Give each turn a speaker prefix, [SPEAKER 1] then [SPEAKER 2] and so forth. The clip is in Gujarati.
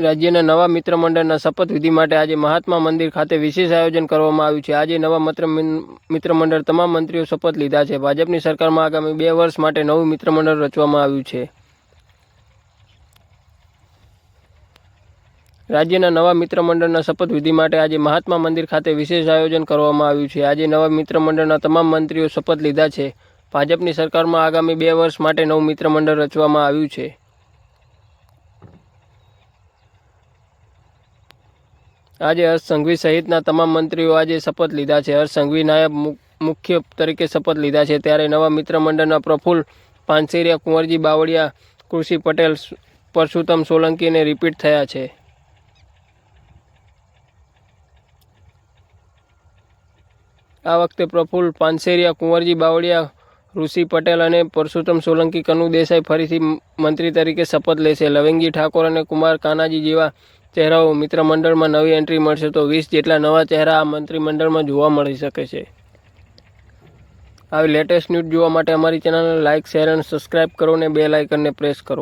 [SPEAKER 1] રાજ્યના નવા મિત્ર મંડળના શપથવિધિ માટે આજે મહાત્મા મંદિર ખાતે વિશેષ આયોજન કરવામાં આવ્યું છે. આજે નવા મિત્ર મિત્ર મંડળ તમામ મંત્રીઓ શપથ લીધા છે. ભાજપની સરકારમાં આગામી બે વર્ષ માટે નવું મિત્ર મંડળ રચવામાં આવ્યું છે. રાજ્યના નવા મિત્ર મંડળના શપથવિધિ માટે આજે મહાત્મા મંદિર ખાતે વિશેષ આયોજન કરવામાં આવ્યું છે. આજે નવા મિત્ર મંડળના તમામ મંત્રીઓ શપથ લીધા છે. ભાજપની સરકારમાં આગામી બે વર્ષ માટે નવું મિત્ર મંડળ રચવામાં આવ્યું છે. આજે હર્ષ સંઘવી સહિતના તમામ મંત્રીઓ આજે શપથ લીધા છે. હર્ષ સંઘવી નાયબ મુખ્ય તરીકે શપથ લીધા છે. ત્યારે નવા મિત્રમંડળના પ્રફુલ્લ પાનસેરિયા, કુંવરજી બાવળિયા, કૃષિ પટેલ પરશુત્તમ સોલંકીને રિપીટ થયા છે. આ વખતે પ્રફુલ્લ પાનસેરિયા, કુંવરજી બાવળિયા, ઋષિ પટેલ અને પરશુત્તમ સોલંકી કનુ દેસાઈ ફરીથી મંત્રી તરીકે શપથ લેશે. લવિંગજી ઠાકોર અને કુમાર કાનાજી જેવા ચહેરાઓ મિત્ર મંડળમાં નવી એન્ટ્રી મળશે તો વીસ જેટલા નવા ચહેરા આ મંત્રીમંડળમાં જોવા મળી શકે છે. આવી લેટેસ્ટ ન્યૂઝ જોવા માટે અમારી ચેનલને લાઇક શેર અને સબસ્ક્રાઇબ કરો અને બે લાઇકનને પ્રેસ કરો.